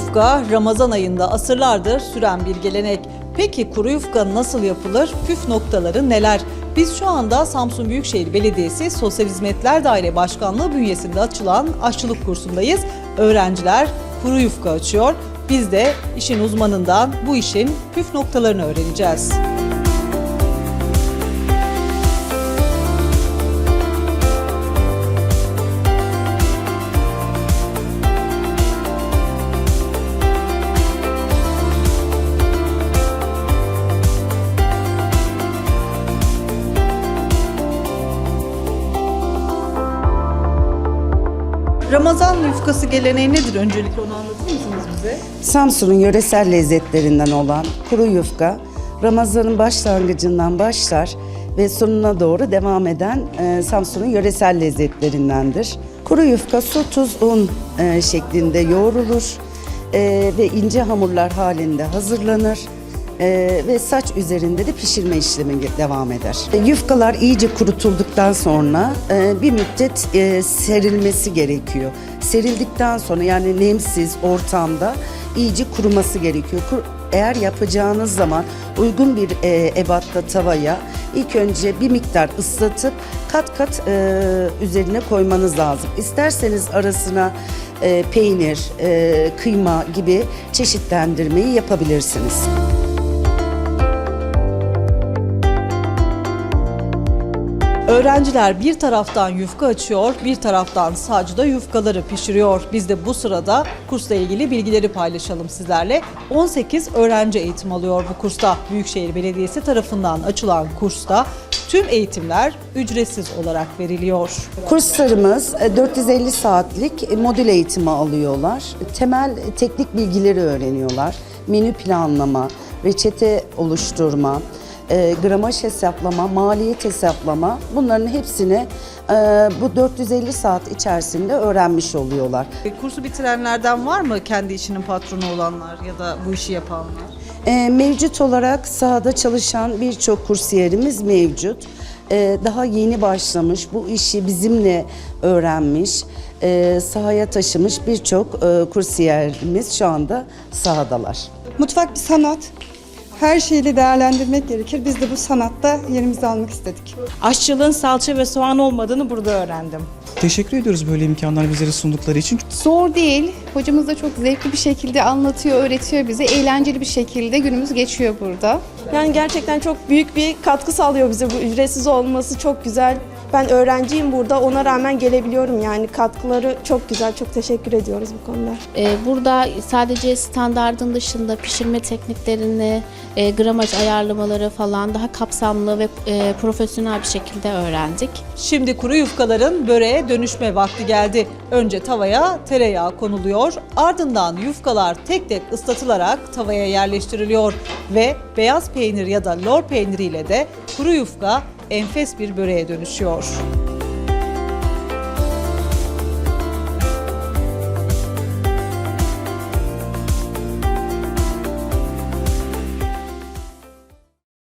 yufka Ramazan ayında asırlardır süren bir gelenek. Peki kuru yufka nasıl yapılır? Püf noktaları neler? Biz şu anda Samsun Büyükşehir Belediyesi Sosyal Hizmetler Daire Başkanlığı bünyesinde açılan aşçılık kursundayız. Öğrenciler kuru yufka açıyor. Biz de işin uzmanından bu işin püf noktalarını öğreneceğiz. Ramazan yufkası geleneği nedir? Öncelikle onu anlatır mısınız bize? Samsun'un yöresel lezzetlerinden olan kuru yufka Ramazan'ın başlangıcından başlar ve sonuna doğru devam eden e, Samsun'un yöresel lezzetlerindendir. Kuru yufka su, tuz, un e, şeklinde yoğrulur e, ve ince hamurlar halinde hazırlanır. E, ve saç üzerinde de pişirme işlemi devam eder. E, Yufkalar iyice kurutulduktan sonra e, bir müddet e, serilmesi gerekiyor. Serildikten sonra yani nemsiz ortamda iyice kuruması gerekiyor. Kur- eğer yapacağınız zaman uygun bir e, ebatta tavaya ilk önce bir miktar ıslatıp kat kat e, üzerine koymanız lazım. İsterseniz arasına e, peynir, e, kıyma gibi çeşitlendirmeyi yapabilirsiniz. Öğrenciler bir taraftan yufka açıyor, bir taraftan sacda yufkaları pişiriyor. Biz de bu sırada kursla ilgili bilgileri paylaşalım sizlerle. 18 öğrenci eğitim alıyor bu kursta. Büyükşehir Belediyesi tarafından açılan kursta tüm eğitimler ücretsiz olarak veriliyor. Kurslarımız e, 450 saatlik e, modül eğitimi alıyorlar. Temel teknik bilgileri öğreniyorlar. Menü planlama, reçete oluşturma, e, gramaj hesaplama, maliyet hesaplama bunların hepsini e, bu 450 saat içerisinde öğrenmiş oluyorlar. E, Kursu bitirenlerden var mı kendi işinin patronu olanlar ya da bu işi yapanlar? E, mevcut olarak sahada çalışan birçok kursiyerimiz mevcut. E, daha yeni başlamış, bu işi bizimle öğrenmiş, e, sahaya taşımış birçok e, kursiyerimiz şu anda sahadalar. Mutfak bir sanat. Her şeyle değerlendirmek gerekir. Biz de bu sanatta yerimizi almak istedik. Aşçılığın salça ve soğan olmadığını burada öğrendim. Teşekkür ediyoruz böyle imkanlar bizlere sundukları için. Zor değil. Hocamız da çok zevkli bir şekilde anlatıyor, öğretiyor bize. Eğlenceli bir şekilde günümüz geçiyor burada. Yani gerçekten çok büyük bir katkı sağlıyor bize bu ücretsiz olması çok güzel. Ben öğrenciyim burada ona rağmen gelebiliyorum yani katkıları çok güzel çok teşekkür ediyoruz bu konuda. Ee, Burada sadece standardın dışında pişirme tekniklerini, e, gramaj ayarlamaları falan daha kapsamlı ve e, profesyonel bir şekilde öğrendik. Şimdi kuru yufkaların böreğe dönüşme vakti geldi. Önce tavaya tereyağı konuluyor, ardından yufkalar tek tek ıslatılarak tavaya yerleştiriliyor ve beyaz peynir ya da lor peyniriyle de kuru yufka enfes bir böreğe dönüşüyor.